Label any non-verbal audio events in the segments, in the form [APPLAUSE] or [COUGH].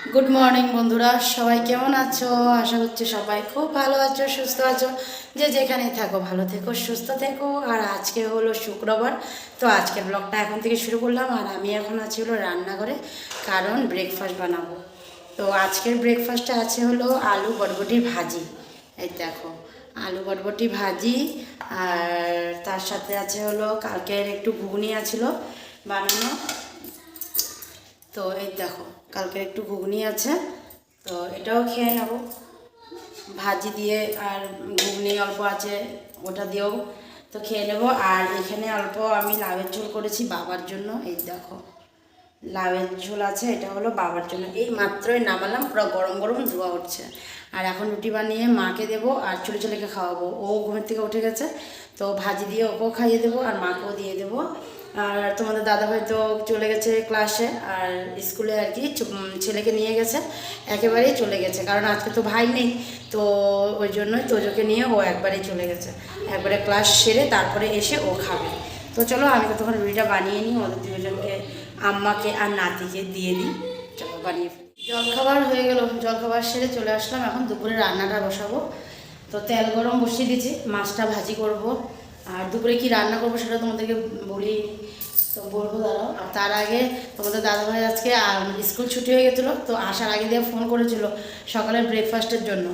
Good morning বন্ধুরা। সবাই কেমন আছো? আশা করছি সবাই খুব ভালো আছো, সুস্থ আছো। যে যেখানে থাকো, ভালো থেকো, সুস্থ থেকো। আর আজকে হলো শুক্রবার। তো আজকের ব্লগটা এখন থেকে শুরু করলাম। আর আমি এখন আছি হলো রান্নাঘরে, কারণ ব্রেকফাস্ট বানাবো। তো আজকের ব্রেকফাস্টে আছে হলো আলু বটবটির ভাজি। এই দেখো, আলু বটবটি ভাজি। আর তার সাথে আছে হলো কালকের একটু ঘুগনি আছিল বানানো। তো এই দেখো কালকে একটু ঘুগনি আছে, তো এটাও খেয়ে নেব। ভাজি দিয়ে আর ঘুগনি অল্প আছে, ওটা দিয়েও তো খেয়ে নেব। আর এখানে অল্প আমি লাউয়ের ঝোল করেছি বাবার জন্য, এই দেখো। লাউয়ের ঝোল আছে, এটা হলো বাবার জন্য। এই মাত্রই নামালাম, পুরো গরম গরম ধোয়া উঠছে। আর এখন রুটি বানিয়ে মাকে দেবো আর ছোটো ছেলেকে খাওয়াবো। ও ঘুমের থেকে উঠে গেছে, তো ভাজি দিয়ে ওকেও খাইয়ে দেবো আর মাকেও দিয়ে দেবো। আর তোমাদের দাদাভাই তো চলে গেছে ক্লাসে আর স্কুলে আর কি ছেলেকে নিয়ে গেছে, একেবারেই চলে গেছে। কারণ আজকে তো ভাই নেই, তো ওই জন্যই তোজোকে নিয়ে ও একবারেই চলে গেছে। একবারে ক্লাস সেরে তারপরে এসে ও খাবে। তো চলো আমি তখন রুটিটা বানিয়ে নিই, ওদের দুজনকে, আম্মাকে আর নাতিকে দিয়ে দিই। চলো বানিয়ে জলখাবার হয়ে গেল, জলখাবার সেরে চলে আসলাম। এখন দুপুরে রান্নাটা বসাবো। তো তেল গরম বসিয়ে দিয়েছি, মাছটা ভাজি করব। আর দুপুরে কি রান্না করব সেটা তোমাদেরকে বলি তো বলব দাঁড়াও। আর তার আগে তোমাদের দাদাভাই আজকে স্কুল ছুটি হয়ে গেছিল, তো আসার আগে দিয়ে ফোন করেছিল সকালের ব্রেকফাস্টের জন্য।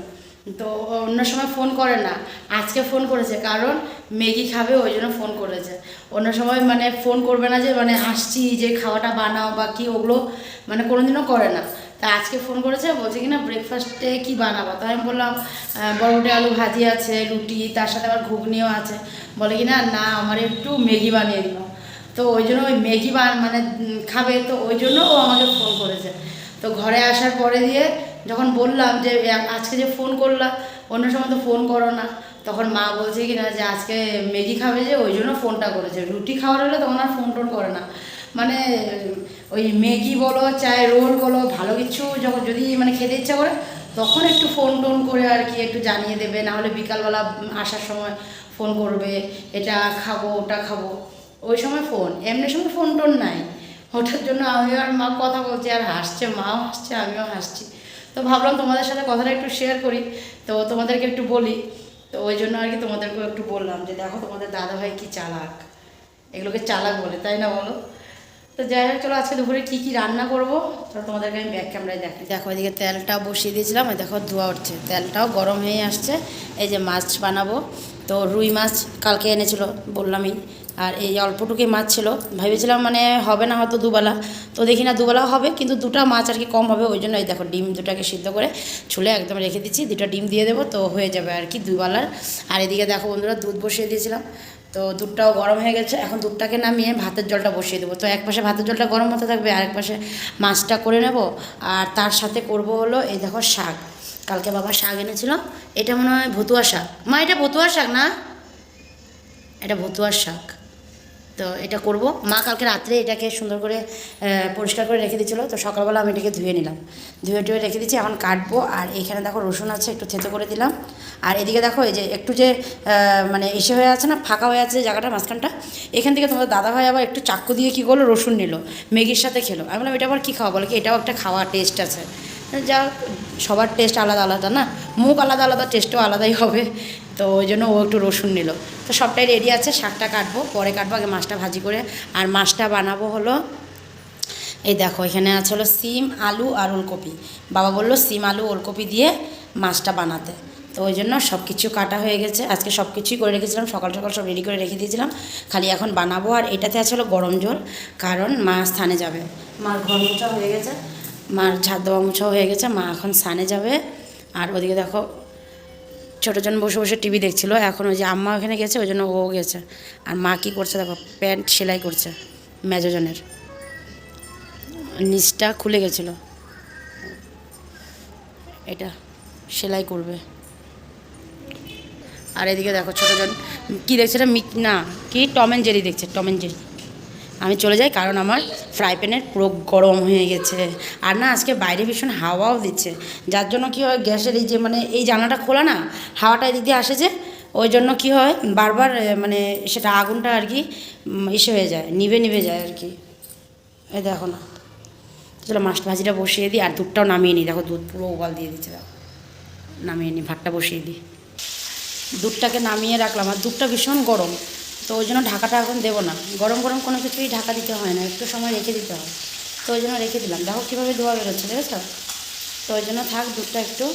তো অন্য সময় ফোন করে না, আজকে ফোন করেছে, কারণ ম্যাগি খাবে, ওই জন্য ফোন করেছে। অন্য সময় মানে ফোন করবে না যে মানে আসছি, যে খাওয়াটা বানাও বা কি, ওগুলো মানে কোনোদিনও করে না। তা আজকে ফোন করেছে, বলছে কি না ব্রেকফাস্টে কি বানাবো? তো আমি বললাম বরবটি আলু ভাজি আছে, রুটি, তার সাথে আবার ঘুগনিও আছে। বলে কি না না আমার একটু ম্যাগি বানিয়ে দিও তো ওই জন্য ওই ম্যাগি বান মানে খাবে, তো ওই জন্য ও আমাকে ফোন করেছে। তো ঘরে আসার পরে দিয়ে যখন বললাম যে আজকে যে ফোন করলাম অন্য সময় তো ফোন করো না। তখন মা বলছে কি না যে, আজকে ম্যাগি খাবে যে, ওই জন্য ফোনটা করেছে। রুটি খাওয়ার হলে তখন আর ফোন টোন করে না। মানে ওই ম্যাগি বলো, চায় রোল বলো, ভালো কিছু যখন যদি মানে খেতে ইচ্ছা করে, তখন একটু ফোন টোন করে আর কি একটু জানিয়ে দেবে। না হলে বিকালবেলা আসার সময় ফোন করবে, এটা খাব, ওটা খাব। ওই সময় ফোন এমনি সময় ফোন টোন নাই। ওটার জন্য আমি আর মা কথা বলছি, আর হাসছে, মাও হাসছে, আমিও হাসছি। তো ভাবলাম তোমাদের সাথে কথাটা একটু শেয়ার করি। তো তোমাদেরকে একটু বলি। তো ওই জন্য আর কি তোমাদেরকেও একটু বললাম যে, দেখো তোমাদের দাদাভাই কি চালাক। এগুলোকে চালাক বলে, তাই না বলো? তো যাই হোক, চলো আজকে দুপুরে কী কী রান্না করব? তো তোমাদেরকে আমি ব্যাক ক্যামেরায় দেখি। দেখো, এদিকে তেলটাও বসিয়ে দিয়েছিলাম, আর দেখো ধোয়া উঠছে। তেলটাও গরম হয়ে আসছে। এই যে মাছ বানাবো। তো রুই মাছ কালকে এনেছিল, বললামই। আর এই অল্পটুকুই মাছ ছিল। ভেবেছিলাম মানে হবে না হয়তো দুবেলা। তো দেখি না দুবেলা হবে, কিন্তু দুটো মাছ আর কি কম হবে, ওই জন্য এই দেখো ডিম দুটাকে সিদ্ধ করে ছুলে একদম রেখে দিচ্ছি। দুটো ডিম দিয়ে দেবো, তো হয়ে যাবে আর কি দুবেলার। আর এদিকে দেখো বন্ধুরা, দুধ বসিয়ে দিয়েছিলাম। তো দুধটাও গরম হয়ে গেছে। এখন দুধটাকে নামিয়ে ভাতের জলটা বসিয়ে দেবো। তো এক পাশে ভাতের জলটা গরম হতে থাকবে আর এক পাশে মাছটা করে নেব। আর তার সাথে করব হলো এই দেখো শাক। কালকে বাবা শাক এনেছিল এটা মনে হয় ভতুয়া শাক। মা, এটা ভতুয়া শাক না? এটা ভতুয়ার শাক। তো এটা করব। মা কালকে রাত্রে এটাকে সুন্দর করে পরিষ্কার করে রেখে দিয়েছিলো। তো সকালবেলা আমি এটাকে ধুয়ে নিলাম। ধুয়ে টুয়ে রেখে দিচ্ছি এখন কাটবো। আর এখানে দেখো রসুন আছে, একটু থেতো করে দিলাম। আর এদিকে দেখো এই যে একটু যে মানে এসে হয়ে আছে না, ফাঁকা হয়ে আছে জায়গাটা, মাঝখানটা। এখান থেকে তোমাদের দাদা ভাই আবার একটু চাক্কু দিয়ে কী করল, রসুন নিল। ম্যাগির সাথে খেলো। আমি বললাম, এটা আবার কী খাওয়া? বলে কি, এটাও একটা খাওয়া টেস্ট আছে। যা সবার টেস্ট আলাদা আলাদা না? মুখ আলাদা আলাদা টেস্টও আলাদাই হবে। তো ওই জন্য ও একটু রসুন নিল। তো সবটাই রেডি আছে, শাকটা কাটবো, পরে কাটবো আগে মাছটা ভাজি করে। আর মাছটা বানাবো হলো, এই দেখো, এখানে আছে হলো সিম, আলু আর ওলকপি। বাবা বলল সিম, আলু, ওলকপি দিয়ে মাছটা বানাতে। তো ওই জন্য সব কিছু কাটা হয়ে গেছে। আজকে সব কিছুই করে রেখেছিলাম, সকাল সকাল সব রেডি করে রেখে দিয়েছিলাম। খালি এখন বানাবো আর এটাতে আছে হলো গরম জল, কারণ মা স্থানে যাবে। মার ঘর মোছা হয়ে গেছে, মার ছাদ দেওয়া মোছাও হয়ে গেছে, মা এখন স্থানে যাবে। আর ওদিকে দেখো ছোটোজন বসে বসে টিভি দেখছিল, এখন ওই যে আম্মা ওখানে গেছে, ওই জন্য ও গেছে। আর মা কী করছে দেখো, প্যান্ট সেলাই করছে মেজোজনের নিচটা খুলে গেছিল। এটা সেলাই করবে। আর এদিকে দেখো ছোটোজন কী দেখছে এটা? মিক, না, কি? টম অ্যান্ড জেরি দেখছে, টম অ্যান্ড জেরি। আমি চলে যাই কারণ আমার ফ্রাই প্যানের পুরো গরম হয়ে গেছে। আর না, আজকে বাইরে ভীষণ হাওয়াও দিচ্ছে। যার জন্য কি হয়, গ্যাসের এই যে মানে এই জানালাটা খোলা না, হাওয়াটা এদিক দিয়ে আসে যে, ওই জন্য কি হয়, বারবার মানে সেটা আগুনটা আর কি ইসে হয়ে যায়, নিভে নিভে যায় আর কি। এই দেখো না। চলো মাছটা ভাজিটা বসিয়ে দিই, আর দুধটাও নামিয়ে নিই। দেখো, দুধ পুরো উবাল দিয়ে দিচ্ছে, দেখো। নামিয়ে নিই, ভাতটা বসিয়ে দিই। দুধটাকে নামিয়ে রাখলাম, আর দুধটা ভীষণ গরম। তো ওই জন্য ঢাকাটা এখন দেবো না। গরম গরম কোনো কিছুই ঢাকা দিতে হয় না, একটু সময় রেখে দিতে হয়। তো ওই জন্য রেখে দিলাম। দেখো কীভাবে ধোয়া বেরোচ্ছে, দেখেছ? তো ওই জন্য থাক, দুধটা একটু,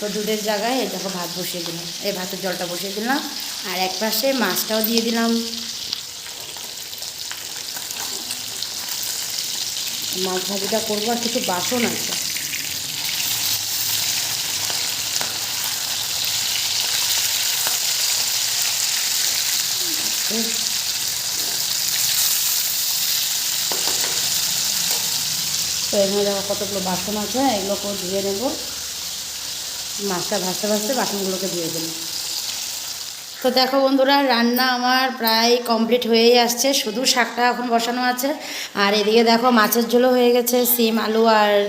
তো দুধের জায়গায় দেখো ভাত বসিয়ে দিলাম। এই ভাতের জলটা বসিয়ে দিলাম। আর এক পাশে মাছটাও দিয়ে দিলাম। মাছ ভাজিটা করব আর কিছু বাসন আছে। তো এখানে দেখো কতগুলো বাসন আছে, এগুলোকেও ধুয়ে নেব। মাছটা ভাসতে ভাসতে বাসনগুলোকে ধুয়ে দেবো। তো দেখো বন্ধুরা, রান্না আমার প্রায় কমপ্লিট হয়েই আসছে। শুধু শাকটা এখন বসানো আছে। আর এদিকে দেখো মাছের ঝোলও হয়ে গেছে, সিম, আলু আর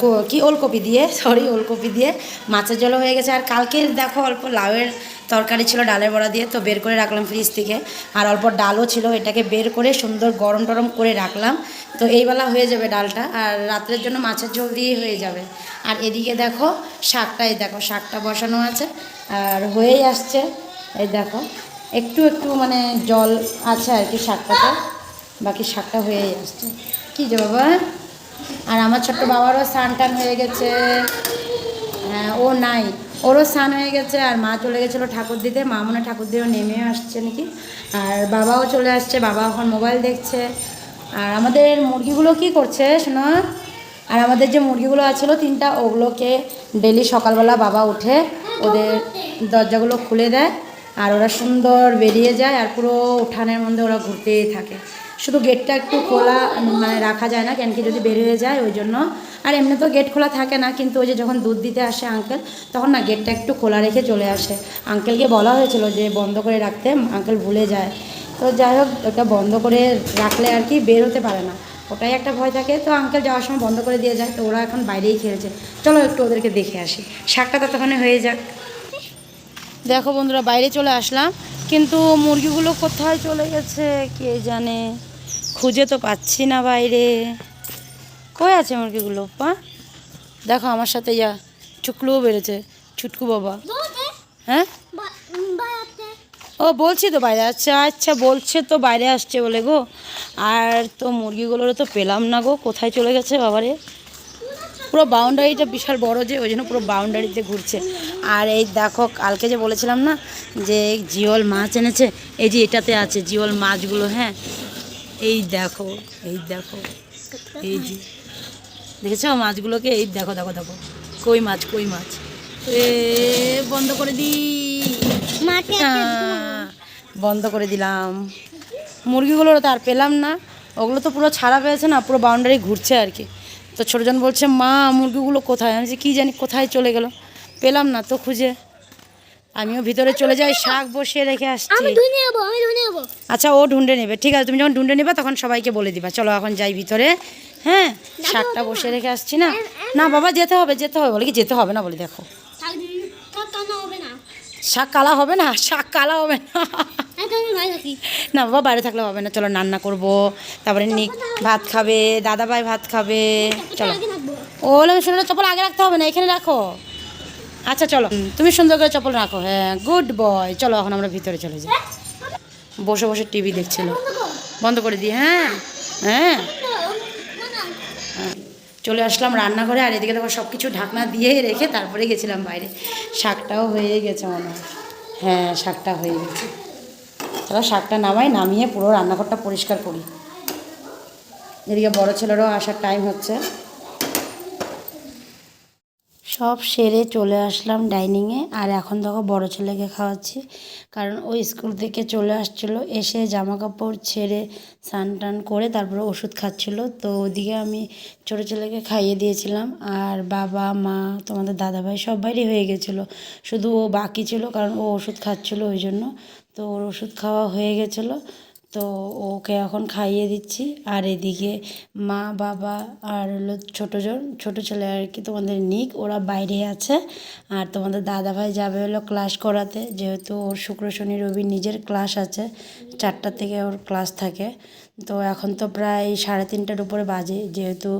কো- ওলকপি দিয়ে [LAUGHS] সরি ওলকপি দিয়ে মাছের ঝোলও হয়ে গেছে। আর কালকে দেখো অল্প লাউয়ের তরকারি ছিল ডালের বড়া দিয়ে, তো বের করে রাখলাম ফ্রিজ থেকে। আর অল্প ডালও ছিল, এটাকে বের করে সুন্দর গরম টরম করে রাখলাম। তো এইবেলা হয়ে যাবে ডালটা, আর রাত্রের জন্য মাছের ঝোল দিয়েই হয়ে যাবে। আর এদিকে দেখো শাকটাই, দেখো শাকটা বসানো আছে, আর হয়েই আসছে। এই দেখো, একটু একটু মানে জল আছে আর কি শাকটাতে, বাকি শাকটা হয়েই আসছে। কী যে বাবা? আর আমার ছোট্ট বাবারও স্নান টান হয়ে গেছে। হ্যাঁ ও নাই। ওরও স্নান হয়ে গেছে আর মা চলে গেছিল ঠাকুর দিতে মা মনে ঠাকুর দিয়েও নেমে আসছে নাকি? আর বাবাও চলে আসছে, বাবা এখন মোবাইল দেখছে। আর আমাদের মুরগিগুলো কি করছে শোনো? আর আমাদের যে মুরগিগুলো আছিল তিনটা, ওগুলোকে ডেলি সকালবেলা বাবা উঠে ওদের দরজাগুলো খুলে দেয়। আর ওরা সুন্দর বেরিয়ে যায় আর পুরো উঠানের মধ্যে ওরা ঘুরতেই থাকে। শুধু গেটটা একটু খোলা মানে রাখা যায় না, কেন কি যদি বের হয়ে যায় ওই জন্য। আর এমনি তো গেট খোলা থাকে না, কিন্তু ওই যে যখন দুধ দিতে আসে আঙ্কেল তখন না গেটটা একটু খোলা রেখে চলে আসে। আঙ্কেলকে বলা হয়েছিল যে বন্ধ করে রাখতে আঙ্কেল ভুলে যায়। তো যাই হোক, ওটা বন্ধ করে রাখলে আর কি বের হতে পারে না। ওটাই একটা ভয় থাকে। তো আঙ্কেল যাওয়ার সময় বন্ধ করে দিয়ে যায়। তো ওরা এখন বাইরেই খেলছে। চলো একটু ওদেরকে দেখে আসি। শাকটা ততক্ষণে হয়ে যাক। দেখো বন্ধুরা বাইরে চলে আসলাম। কিন্তু মুরগিগুলো কোথায় চলে গেছে কে জানে? খুঁজে তো পাচ্ছি না বাইরে। কই আছে মুরগিগুলো পা? দেখো আমার সাথে ইয়া চুকলুও বেড়েছে। ছুটকু বাবা। হ্যাঁ? ও বলছি তো বাইরে আচ্ছা আচ্ছা বলছে তো বাইরে আসছে বলে গো। আর তো মুরগিগুলোরও তো পেলাম না গো কোথায় চলে গেছে বাবারে? পুরো বাউন্ডারিটা বিশাল বড় যে ওই জন্য পুরো বাউন্ডারিতে ঘুরছে। আর এই দেখো কালকে যে বলেছিলাম না যে জিওল মাছ এনেছে এই যে এটাতে আছে জিওল মাছগুলো হ্যাঁ? এই দেখো এই দেখো এই যে। দেখেছ মাছগুলোকে? এই দেখো দেখো দেখো। কই মাছ কই মাছ? এ বন্ধ করে দি। আহ, বন্ধ করে দিলাম। মুরগিগুলো তো আর পেলাম না ওগুলো তো পুরো ছাড়া পেয়েছে না পুরো বাউন্ডারি ঘুরছে আর কি। তো ছোটোজন বলছে মা মুরগিগুলো কোথায়? আমি কী জানি কোথায় চলে গেল? পেলাম না তো খুঁজে। আমিও ভিতরে চলে যাই শাক বসিয়ে রেখে আসছি। আচ্ছা ও ঢুন্ডে নেবে। ঠিক আছে তুমি যখন ঢুন্ডে নেবে তখন সবাইকে বলে দিবা। চলো এখন যাই ভিতরে। হ্যাঁ শাকটা বসে রেখে আসছি না? না বাবা যেতে হবে যেতে হবে। বলে কি যেতে হবে না বলে দেখো। শাক কালা হবে না? শাক কালা হবে না? না, বাবা বাইরে থাকলে হবে না, চলো রান্না করব। তারপরে নিক, ভাত খাবে দাদা ভাই ভাত খাবে, চলো। ও শুনে চপ্পল আগে রাখতে হবে না, এখানে রাখো। আচ্ছা চলো। তুমি সুন্দর করে চপ্পল রাখো হ্যাঁ গুড বয়। চলো, এখন আমরা ভিতরে চলে যাই। বসে বসে টিভি দেখছিল। বন্ধ করে দিই হ্যাঁ হ্যাঁ। হ্যাঁ। চলে আসলাম রান্নাঘরে, আর এদিকে দেখো সব কিছু ঢাকনা দিয়ে রেখে তারপরে গেছিলাম বাইরে। শাকটাও হয়ে গেছে মনে হ্যাঁ শাকটা হয়ে গেছে। তাহলে শাকটা নামাই, নামিয়ে পুরো রান্নাঘরটা পরিষ্কার করি। এদিকে বড় ছেলেরও আসার টাইম হচ্ছে। সব সেরে চলে আসলাম ডাইনিংয়ে আর এখন দেখো বড় ছেলেকে খাওয়াচ্ছি। কারণ ও স্কুল থেকে চলে আসছিল, এসে জামা কাপড় ছেড়ে স্নান টান করে তারপরে ওষুধ খাচ্ছিল। তো ওদিকে আমি ছোটো ছেলেকে খাইয়ে দিয়েছিলাম। আর বাবা, মা, তোমাদের দাদাভাই সবারই হয়ে গেছিল। শুধু ও বাকি ছিল কারণ ও ওষুধ খাচ্ছিলো ওই জন্য। তো ওর ওষুধ খাওয়া হয়ে গেছিল। তো ওকে এখন খাইয়ে দিচ্ছি। আর এদিকে মা, বাবা আর হলো ছোটোজন ছোটো ছেলে আর কি তোমাদের নিক, ওরা বাইরে আছে। আর তোমাদের দাদাভাই যাবে হলো ক্লাস করাতে, যেহেতু ওর শুক্র, শনি, রবি নিজের ক্লাস আছে। চারটা থেকে ওর ক্লাস থাকে। তো এখন তো প্রায় সাড়ে তিনটার উপরে বাজে, যেহেতু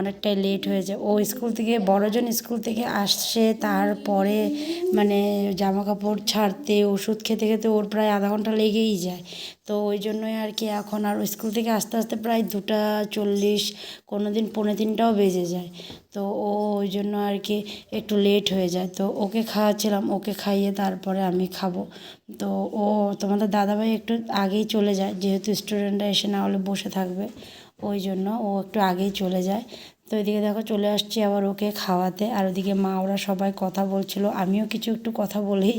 অনেকটাই লেট হয়েছে ও স্কুল থেকে, বড়জন স্কুল থেকে আসছে, তারপরে মানে জামা কাপড় ছাড়তে, ওষুধ খেতে খেতে ওর প্রায় আধা ঘণ্টা লেগেই যায়। তো ওই জন্যই আর কি এখন আর স্কুল থেকে আস্তে আস্তে প্রায় দুটা চল্লিশ কোনো দিন পৌনে তিনটাও বেজে যায়। তো ও ওই জন্য আর কি একটু লেট হয়ে যায়। তো ওকে খাওয়াচ্ছিলাম, ওকে খাইয়ে তারপরে আমি খাব। তো ও, তোমাদের দাদাভাই একটু আগেই চলে যায়, যেহেতু স্টুডেন্টরা এসে না হলে বসে থাকবে, ওই জন্য ও একটু আগেই চলে যায়। তো এদিকে দেখো চলে আসছি আবার ওকে খাওয়াতে। আর ওদিকে মা, ওরা সবাই কথা বলছিল। আমিও কিছু একটু কথা বলেই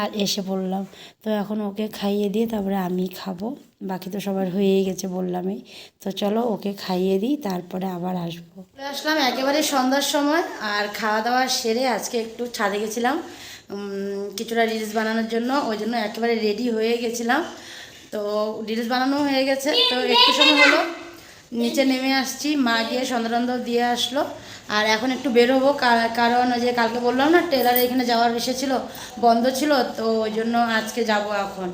আর এসে পড়লাম। তো এখন ওকে খাইয়ে দিয়ে তারপরে আমি খাব। বাকি তো সবার হয়েই গেছে বললামই। তো চলো ওকে খাইয়ে দিই, তারপরে আবার আসব। চলে আসলাম একেবারে সন্ধ্যার সময়। আর খাওয়া দাওয়া সেরে আজকে একটু ছাদে গেছিলাম। কিছুটা রিলস বানানোর জন্য। ওই জন্য একেবারে রেডি হয়ে গেছিলাম। তো রিলস বানানো হয়ে গেছে। তো একটু সময় হলো। নিচে নেমে আসছি, মা গিয়ে সন্ধ্যানন্দ দিয়ে আসলো। আর এখন একটু বেরোবো কারণ যে কালকে বললাম না টেলারে এখানে যাওয়ার এসেছিল বন্ধ ছিল, তো ওই জন্য আজকে যাব এখন।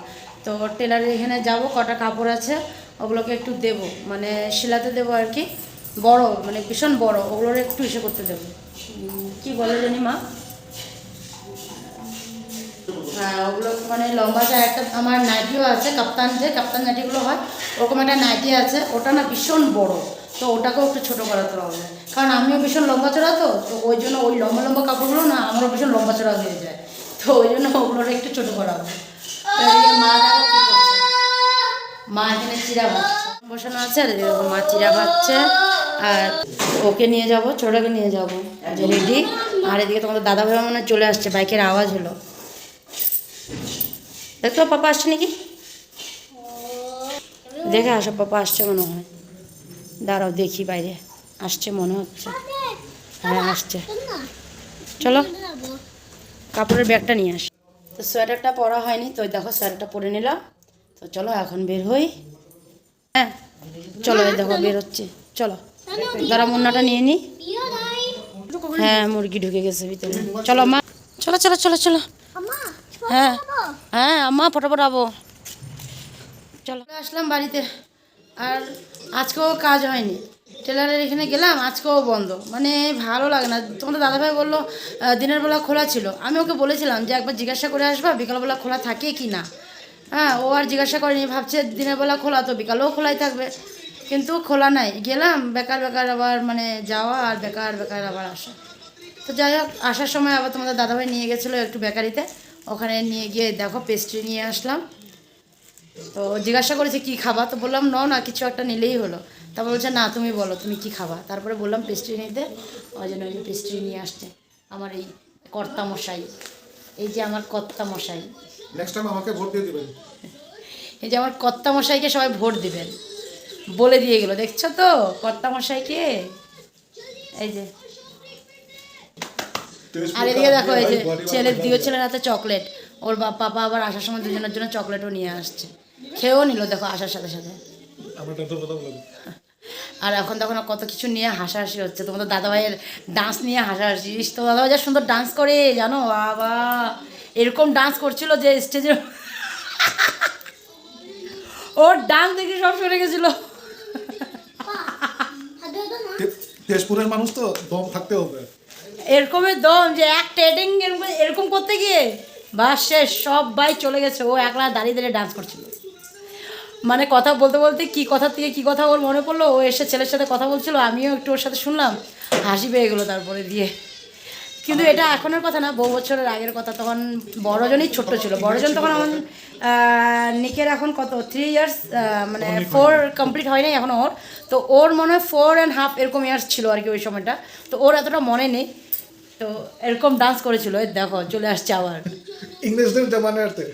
তো টেলারে এখানে যাব, কটা কাপড় আছে, ওগুলোকে একটু দেব মানে শিলাতে দেবো আর কি, বড় মানে ভীষণ বড়, ওগুলোর একটু ইসে করতে দেবো। কি বলে জানি মা? ওগুলো মানে লম্বা যায় একটা আমার নাইটিও আছে, কাপ্তান যে কাপ্তান নাইটিগুলো হয়, ওরকম একটা নাইটি আছে, ওটা না ভীষণ বড়, তো ওটাকেও একটু ছোটো করাতে হবে। কারণ আমিও ভীষণ লম্বা চড়া তো তো ওই জন্য ওই লম্বা লম্বা কাপড়গুলো না আমারও ভীষণ লম্বা চড়া হয়ে যায়, তো ওই জন্য ওগুলোর একটু ছোটো করা হবে। মা মা এখানে চিরা বসানো আছে, আর মা চিরা ভাজছে, আর ওকে নিয়ে যাব, ছোটোকে নিয়ে যাব, যে রেডি। আর এদিকে তোমাদের দাদা ভাই মনে চলে আসছে, বাইকের আওয়াজ হলো। দেখতো পাপা আসছে নাকি? দেখে আসো, পাপা আসছে মনে হয়। দাঁড়াও, দেখি বাইরে। আসছে মনে হচ্ছে। হ্যাঁ আসছে। চলো, কাপড়ের ব্যাগটা নিয়ে আস। তো সোয়েটারটা পরা হয়নি, তো দেখো সোয়েটারটা পরে নিলাম তো চলো, এখন বের হই। হ্যাঁ চলো দেখো, বের হচ্ছে। চলো, দাঁড়া, মুন্নাটা নিয়ে নিই হ্যাঁ মুরগি ঢুকে গেছে ভিতরে। চলো, মা। চলো চলো চলো চলো। হ্যাঁ হ্যাঁ আম্মা ফটোফট আবো চলো। আসলাম বাড়িতে। আর আজকেও কাজ হয়নি। টেলারের এখানে গেলাম আজকেও বন্ধ। মানে ভালো লাগে না। তোমাদের দাদাভাই বলল দিনের বেলা খোলা ছিল। আমি ওকে বলেছিলাম যে একবার জিজ্ঞাসা করে আসবা বিকালবেলা খোলা থাকে কি না। হ্যাঁ ও আর জিজ্ঞাসা করেনি ভাবছে দিনের বেলা খোলা তো বিকালেও খোলাই থাকবে। কিন্তু খোলা নাই। গেলাম বেকার বেকার আবার মানে যাওয়া আর বেকার বেকার আবার আসা। তো যাই হোক আসার সময় আবার তোমাদের দাদাভাই নিয়ে গেছিল একটু বেকারিতে। ওখানে নিয়ে গিয়ে দেখো পেস্ট্রি নিয়ে আসলাম। তো জিজ্ঞাসা করেছে কি খাবা? তো বললাম ন না কিছু একটা নিলেই হলো। তারপর বলছে না তুমি বলো তুমি কি খাবা? তারপরে বললাম পেস্ট্রি নিতে। ওই জন্য ওই পেস্ট্রি নিয়ে আসছে আমার এই কর্তা মশাই। এই যে আমার কর্তা মশাই। নেক্সট টাইম আমাকে ভোট দিয়ে দিবেন। এই যে আমার কর্তা মশাইকে সবাই ভোট দিবেন। বলে দিয়ে গেলো দেখছ তো কর্তা মশাইকে? এই যে আর এদিকে দেখো এই যে ছেলের দিও ছেলের হাতে চকলেট। ওর বাপ পাপা আবার আসার সময় দুজনের জন্য চকলেটও নিয়ে আসছে। খেয়েও নিল দেখো আসার সাথে সাথে। আর এখন তখন কত কিছু নিয়ে হাসাহাসি হচ্ছে। তোমাদের দাদাভাইয়ের ডান্স নিয়ে হাসাহাসি। তো দাদাভাই যা সুন্দর ডান্স করে জানো? বাবা। এরকম ডান্স করছিল যে স্টেজে ওর ডান্স দেখে সব সরে গেছিল। তেজপুরের মানুষ তো দম থাকতে হবে। এরকমের দম যে এক ট্রেডিং এরকম এরকম করতে গিয়ে বাস শেষ সব বাই চলে গেছে। ও একলা দাঁড়িয়ে দাঁড়িয়ে ডান্স করছিল। মানে কথা বলতে বলতে কি কথা থেকে কি কথা ওর মনে পড়ল? ও এসে ছেলের সাথে কথা বলছিল আমিও একটু ওর সাথে শুনলাম। হাসি পেয়ে গেলো তারপরে দিয়ে। কিন্তু এটা এখনের কথা না বহু বছরের আগের কথা। তখন বড়জনই ছোট্ট ছিল। বড়জন তখন আমার নিকের এখন কত? থ্রি ইয়ার্স মানে ফোর কমপ্লিট হয় নাই এখন ওর। তো ওর মনে হয় ফোর অ্যান্ড হাফ এরকম ইয়ার্স ছিল আর কি ওই সময়টা। তো ওর এতটা মনে নেই। তো এরকম ডান্স করেছিল এই দেখো চলে আসছে আবার। ইংরেজদের জামানাতে।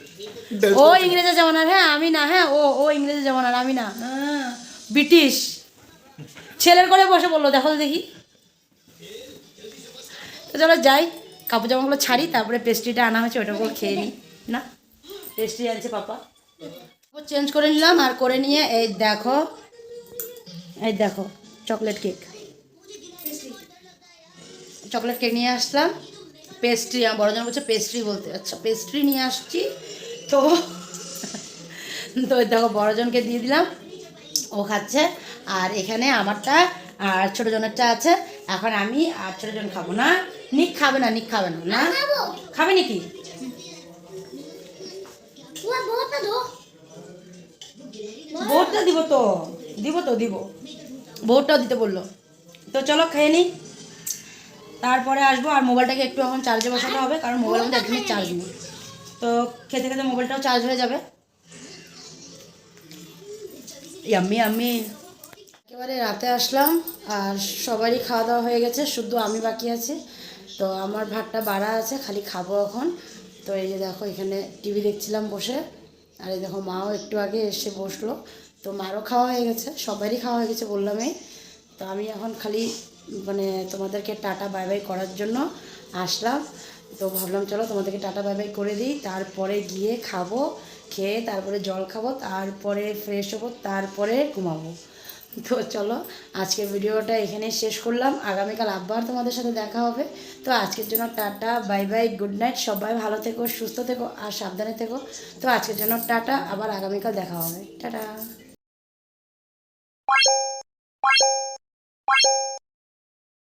ও ইংরেজের জামানার হ্যাঁ আমি না হ্যাঁ ও ও ইংরেজের জামানার আমি না। হ্যাঁ, ব্রিটিশ। ছেলের করে বসে বলল দেখো তো দেখি। তো চলো যাই কাপড় জামাগুলো ছাড়ি তারপরে পেস্ট্রিটা আনা হয়েছে ওটাগুলো খেয়ে নিই না? পেস্ট্রি আনছে পাপা। ও চেঞ্জ করে নিলাম আর করে নিয়ে এই দেখো এই দেখো চকলেট কেক চকলেট কেক নিয়ে আসলাম। পেস্ট্রি আমার বড়জন বলছে পেস্ট্রি বলতে। আচ্ছা পেস্ট্রি নিয়ে আসছি। তো তো দেখো বড়জনকে দিয়ে দিলাম। ও খাচ্ছে। আর এখানে আমারটা আর ছোটো জনেরটা আছে। এখন আমি আর ছোটো জন খাব না। নিক খাবে না নিক খাবে না না? খাব। নাকি? দো। দিব তো। দিব তো দিব। বোর্ডটাও দিতে বলল। তো চলো খেয়ে নিই। তারপরে আসব আর মোবাইলটাকে একটু এখন চার্জে বসাতে হবে কারণ মোবাইলের মধ্যে একদমই চার্জ নেই। তো খেতে খেতে মোবাইলটাও চার্জ হয়ে যাবে। ইয়াম্মি আমি একেবারে রাতে আসলাম আর সবারই খাওয়া দাওয়া হয়ে গেছে শুধু আমি বাকি আছি। তো আমার ভাতটা বাড়া আছে খালি খাব এখন। তো এই যে দেখো এখানে টিভি দেখছিলাম বসে। আর এই দেখো মাও একটু আগে এসে বসল। তো মারও খাওয়া হয়ে গেছে সবারই খাওয়া হয়ে গেছে বললামই। তো আমি এখন খালি মানে তোমাদেরকে টাটা বাই বাই করার জন্য আসলাম। তো ভাবলাম, চলো তোমাদেরকে টাটা বাই বাই করে দিই। তারপরে গিয়ে খাব, খেয়ে তারপরে জল খাব, তারপরে ফ্রেশ হব, তারপরে ঘুমাবো। তো চলো, আজকের ভিডিওটা এখানে শেষ করলাম। আগামীকাল আবার তোমাদের সাথে দেখা হবে। তো আজকের জন্য tata bye bye good night সবাই ভালো থেকো, সুস্থ থেকো, আর সাবধানে থেকো। তো আজকের জন্য টাটা, আবার আগামীকাল দেখা হবে। টাটা।